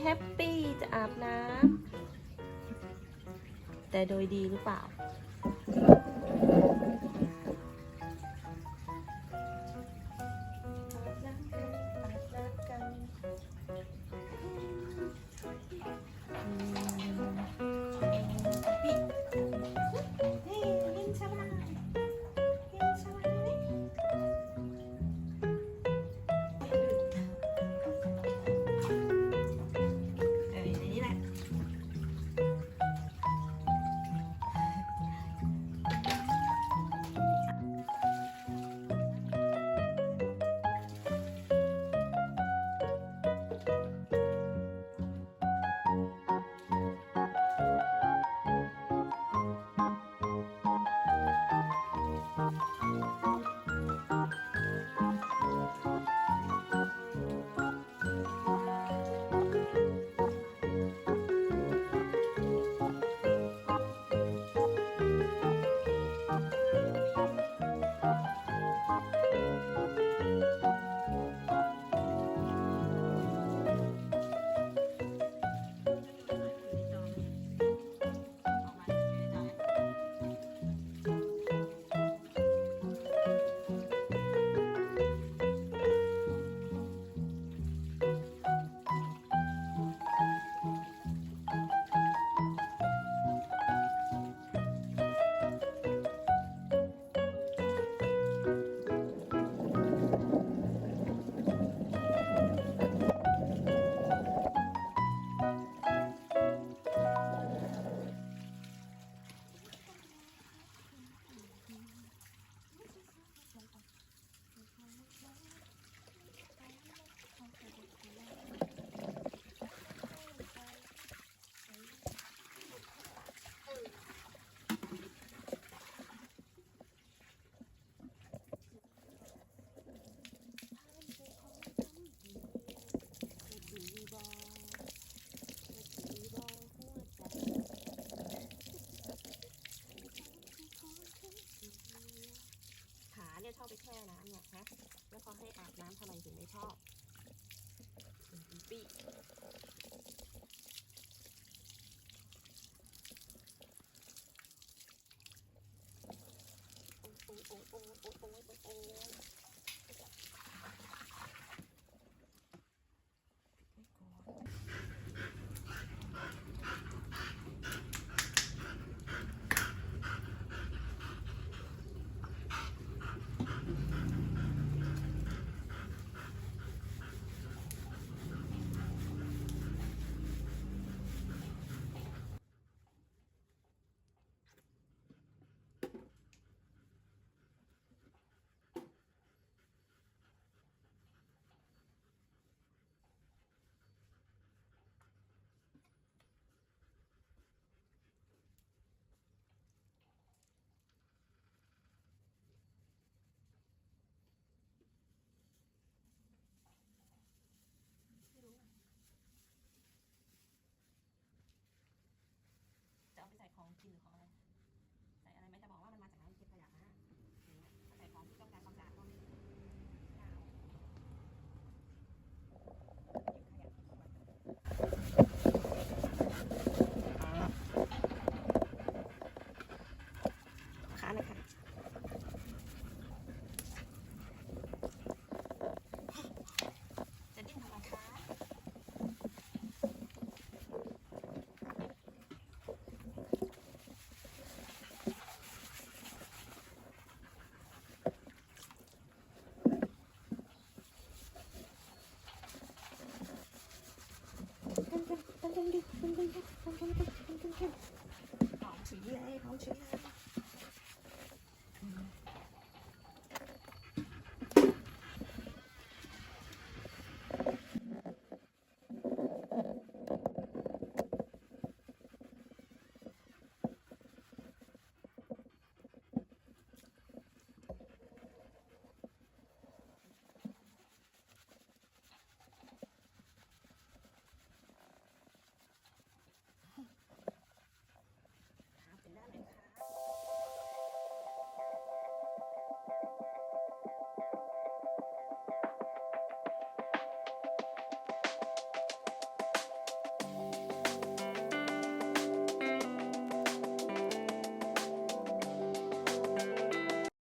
แฮปปี้จะอาบน้ำแต่โดยดีหรือเปล่า แล้วพอให้อาบน้ำทำไมถึงไม่ชอบปี んでんでんでんでんでんで